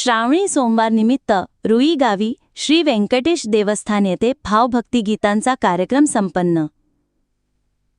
श्रावणी सोमवार निमित्त रुई गावी श्री व्यंकटेश देवस्थान येथे भावभक्ती गीतांचा कार्यक्रम संपन्न.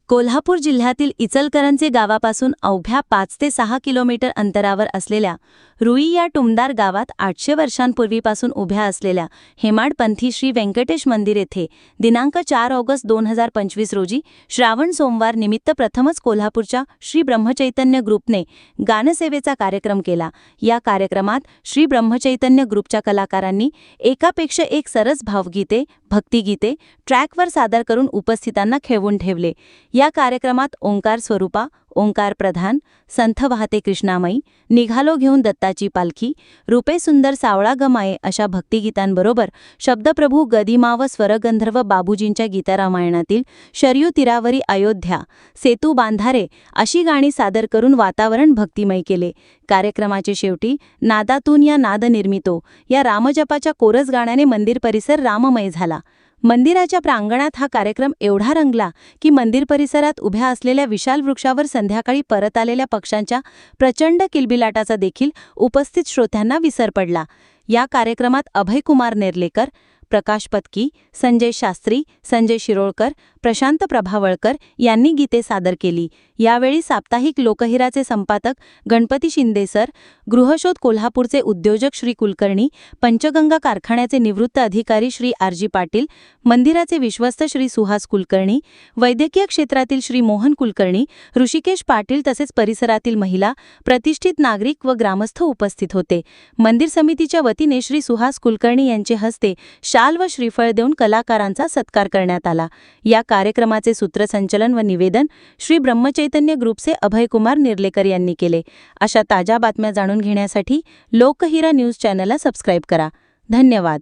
कोल्हापूर जिल्ह्यातील इचलकरंजे गावापासून अवघ्या पाच ते सहा किलोमीटर अंतरावर असलेल्या रुई या टुमदार गावात आठशे वर्षांपूर्वीपासून उभ्या असलेल्या हेमाडपंथी श्री व्यंकटेश मंदिर येथे दिनांक चार ऑगस्ट दोन हजार पंचवीस रोजी श्रावण सोमवार निमित्त प्रथमच कोल्हापूरच्या श्री ब्रह्मचैतन्य ग्रुपने गानसेवेचा कार्यक्रम केला. या कार्यक्रमात श्री ब्रह्मचैतन्य ग्रुपच्या कलाकारांनी एकापेक्षा एक सरस भावगीते भक्तिगीते ट्रॅकवर सादर करून उपस्थितांना खेळवून ठेवले. या कार्यक्रमात ओंकार स्वरूपा ओंकार प्रधान संथ वाहते कृष्णामाई निघालो घेऊन दत्ताची पालखी रुपे सुंदर सावळा गमाये अशा भक्तिगीतांबरोबर शब्दप्रभू गदिमा व स्वरगंधर्व बाबूजींच्या गीतारामायणातील शर्यू तीरावरी अयोध्या सेतू बांधारे अशी गाणी सादर करून वातावरण भक्तिमय केले. कार्यक्रमाचे शेवटी नादातून या नाद निर्मितो या रामजपाच्या कोरस गाण्याने मंदिर परिसर राममय झाला. मंदिराच्या प्रांगणात हा कार्यक्रम एवढा रंगला की मंदिर परिसरात उभ्या असलेल्या विशाल वृक्षावर संध्याकाळी परत आलेल्या पक्षांच्या प्रचंड किलबिलाटाचा देखील उपस्थित श्रोत्यांना विसर पडला. या कार्यक्रमात अभयकुमार नेर्लेकर प्रकाश पत्की संजय शास्त्री संजय शिरोळकर प्रशांत प्रभावळकर यांनी गीते सादर केली. यावेळी साप्ताहिक लोकहिराचे संपादक गणपती शिंदे सर गृहशोध कोल्हापूरचे उद्योजक श्री कुलकर्णी पंचगंगा कारखान्याचे निवृत्त अधिकारी श्री आरजी पाटील मंदिराचे विश्वस्त श्री सुहास कुलकर्णी वैद्यकीय क्षेत्रातील श्री मोहन कुलकर्णी ऋषिकेश पाटील तसेच परिसरातील महिला प्रतिष्ठित नागरिक व ग्रामस्थ उपस्थित होते. मंदिर समितीच्या वतीने श्री सुहास कुलकर्णी यांचे हस्ते शाल व श्रीफळ देऊन कलाकारांचा सत्कार करण्यात आला. या कार्यक्रमाचे सूत्रसंचलन व निवेदन श्री ब्रह्मचैतन्य ग्रुपचे अभयकुमार निर्लेकर यांनी केले. अशा ताज्या बातम्या जाणून घेण्यासाठी लोकहिरा न्यूज चॅनलला सबस्क्राईब करा. धन्यवाद.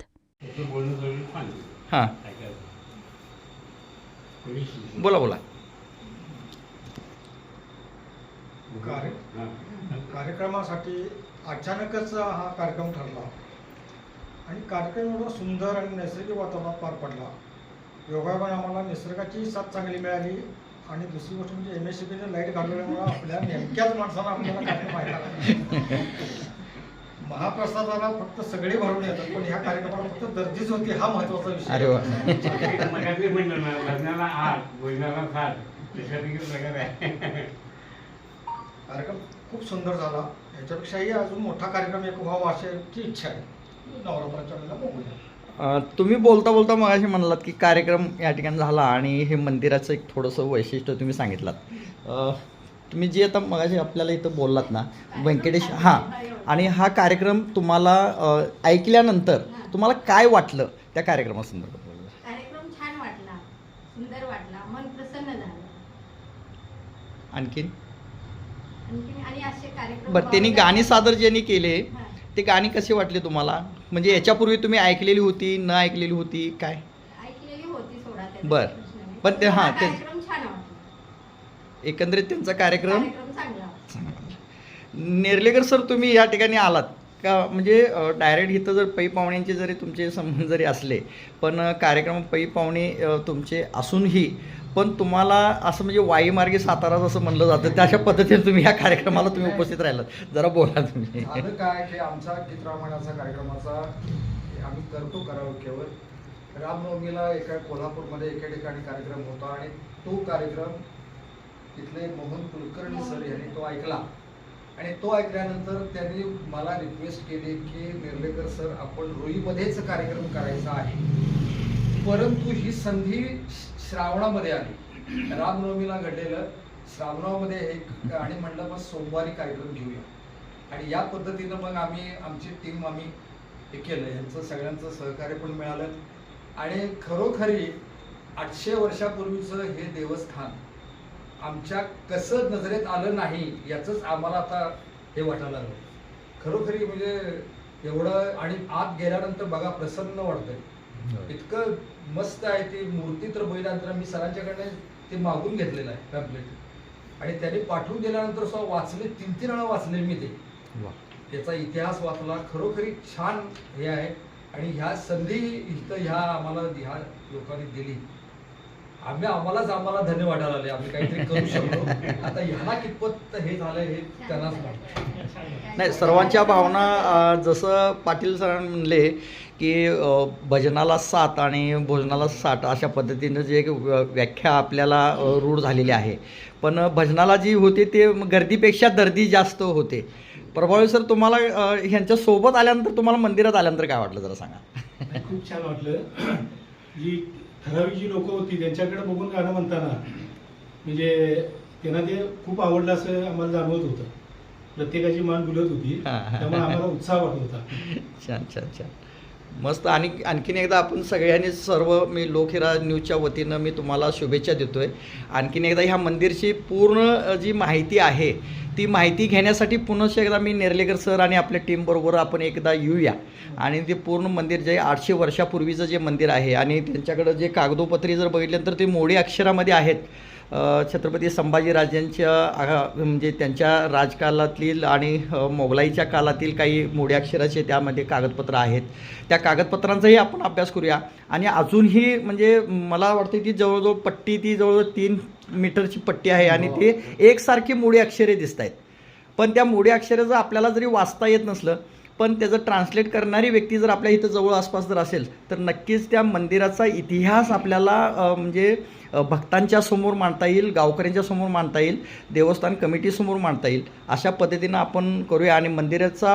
हां. बोला बोला. कार्य. कार्यक्रमासाठी अचानकच हा कार्यक्रम ठरला. आणि कार्यक्रम एवढा सुंदर आणि नैसर्गिक वातावरणात पार पडला. योगायोगाने आम्हाला निसर्गाची साथ चांगली मिळाली आणि दुसरी गोष्ट म्हणजे एम एस सी बीने लाइट घालवल्यामुळे आपल्या नेमक्याच माणसाला आपल्याला कार्यक्रम ऐकायला महाप्रसादाला फक्त सगळे भरून येतात पण ह्या कार्यक्रमाला फक्त दर्दीच होती हा महत्त्वाचा विषय. अरे म्हणलं आठ भोजनाला सात कार्यक्रम खूप सुंदर झाला. याच्यापेक्षाही अजून मोठा कार्यक्रम एक व्हावा अशी इच्छा आहे. अं, तुम्ही बोलता बोलता मगाशी म्हणालात की कार्यक्रम या ठिकाणी झाला आणि हे मंदिराचं एक थोडंसं वैशिष्ट्य तुम्ही सांगितलात. अं, तुम्ही जे आता मगाशी आपल्याला इथं बोललात ना व्यंकटेश हां आणि हा कार्यक्रम तुम्हाला अं, ऐकल्यानंतर तुम्हाला काय वाटलं त्या कार्यक्रमासंदर्भात? बोला. कार्यक्रम छान वाटला सुंदर वाटला मन प्रसन्न झालं. आणखीन? आणखी आणि असे कार्यक्रम बरं त्यांनी गाणी सादर ज्यांनी केले हा. ते गाणी कशी वाटली तुम्हाला? म्हणजे याच्यापूर्वी तुम्ही ऐकलेली होती न ऐकलेली होती काय? ऐकलेली होती सोडा त्याचा बरं. पण ते- हा, ते- कार्यक्रम छान वाटला एकंदरीत त्यांचा कार्यक्रम कार्यक्रम चांगला वाटला. नेर्लेकर सर तुम्ही या ठिकाणी आलात का? म्हणजे डायरेक्ट इथं जर पै पाहुण्यांचे जरी तुमचे संबंध जरी असले पण अ, कार्यक्रम पै पाहुणे अ, तुमचे असूनही पण तुम्हाला असं म्हणजे वाईमार्गे सातारा जसं म्हणलं जातं त्या पद्धतीने तुम्ही या कार्यक्रमाला तुम्ही उपस्थित राहिलात. जरा बोला तुम्ही. झालं काय की आमचा गीत कार्यक्रमाचा आम्ही करतो करावं रामनवमीला एका कोल्हापूरमध्ये एका ठिकाणी कार्यक्रम होता आणि तो कार्यक्रम तिथले मोहन कुलकर्णी सर यांनी तो ऐकला. आणि तो ऐकल्यानंतर त्यांनी मला रिक्वेस्ट केली की निर्लेकर सर आपण रुईमध्येच कार्यक्रम करायचा आहे. परंतु ही संधी श्रावणामध्ये आली. रामनवमीला घडलेलं श्रावणामध्ये एक आणि म्हणलं मग सोमवारी कार्यक्रम घेऊया. आणि या पद्धतीनं मग आम्ही आमची टीम आम्ही हे केलं. यांचं सगळ्यांचं सहकार्य पण मिळालं. आणि खरोखरी आठशे वर्षापूर्वीचं हे देवस्थान आमच्या कसं नजरेत आलं नाही याचंच आम्हाला आता हे वाटायला लागलं. खरोखरी म्हणजे एवढं आणि आत गेल्यानंतर बघा प्रसन्न वाटतंय. इतकं मस्त आहे ती मूर्ती तर बैलांतर मी सरांच्याकडे ते मागून घेतलेलं आहे पॅम्पलेट आणि त्यांनी पाठवून दिल्यानंतर सुद्धा वाचले तीन तीन वेळा वाचले मी ते. त्याचा इतिहास वाचला खरोखरी छान हे आहे. आणि ह्या संधी इथं ह्या आम्हाला ह्या लोकांनी दिली. आम्ही आम्हालाच आम्हाला धन्य वाटायला आले आम्ही काहीतरी करू शकलो. आता ह्याला कितपत हे झालं हे त्यांनाच माहिती नाही. सर्वांच्या भावना जसं पाटील सरांनी म्हणले की भजनाला सात आणि भोजनाला साठ अशा पद्धतीनं जे एक व्य- व्याख्या आपल्याला रूढ झालेली आहे. पण भजनाला जी होते ते गर्दीपेक्षा दर्दी जास्त होते. प्रभावी सर तुम्हाला ह्यांच्या सोबत आल्यानंतर तुम्हाला मंदिरात आल्यानंतर काय वाटलं जरा सांगा? खूप छान वाटलं. जी ठराविक जी लोक होती त्यांच्याकडे बघून गाणं म्हणताना म्हणजे त्यांना ते खूप आवडलं असं आम्हाला जाणवत होतं. प्रत्येकाची मान बुलत होती. त्यामुळे आम्हाला उत्साह वाटत होता. छान छान छान. मस्त. आणि आणखीन एकदा आपण सगळ्यांनी सर्व मी लोकहिरा न्यूजच्या वतीनं मी तुम्हाला शुभेच्छा देतो आहे आणखीन एकदा ह्या मंदिरची पूर्ण जी माहिती आहे ती माहिती घेण्यासाठी पुन्हा एकदा मी नेर्लेकर सर आणि आपल्या टीमबरोबर आपण एकदा येऊया. आणि ते पूर्ण मंदिर जे आठशे वर्षापूर्वीचं जे मंदिर आहे आणि त्यांच्याकडं जे कागदोपत्री जर बघितल्यानंतर ते मोडी अक्षरामध्ये आहेत. छत्रपती संभाजीराजांच्या म्हणजे त्यांच्या राजकालातील आणि मोगलाईच्या काळातील काही मोठ्या अक्षराचे त्यामध्ये कागदपत्र आहेत. त्या कागदपत्रांचाही आपण अभ्यास करूया. आणि अजूनही म्हणजे मला वाटतं की जवळजवळ पट्टी ती जवळजवळ तीन मीटरची पट्टी आहे आणि ते एकसारखी मोडी अक्षरे दिसत आहेत पण त्या मोडी अक्षरे जर आपल्याला जरी वाचता येत नसलं पण त्याचं ट्रान्सलेट करणारी व्यक्ती जर आपल्या इथं जवळ आसपास जर असेल तर नक्कीच त्या मंदिराचा इतिहास आपल्याला म्हणजे भक्तांच्या समोर मांडता येईल गावकऱ्यांच्या समोर मांडता येईल देवस्थान कमिटीसमोर मांडता येईल अशा पद्धतीनं आपण करूया. आणि मंदिराचा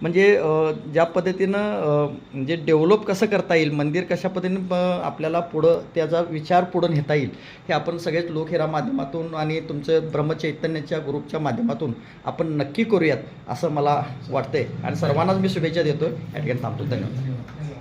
म्हणजे ज्या पद्धतीनं म्हणजे डेव्हलप कसं करता येईल मंदिर कशा पद्धतीनं आपल्याला पुढं त्याचा विचार पुढं नेता येईल हे आपण सगळेच लोक ह्या माध्यमातून आणि तुमचं ब्रह्मचैतन्याच्या ग्रुपच्या माध्यमातून आपण नक्की करूयात असं मला वाटतंय. आणि सर्व सर्वांनाच मी शुभेच्छा देतो या ठिकाणी थांबतो धन्यवाद.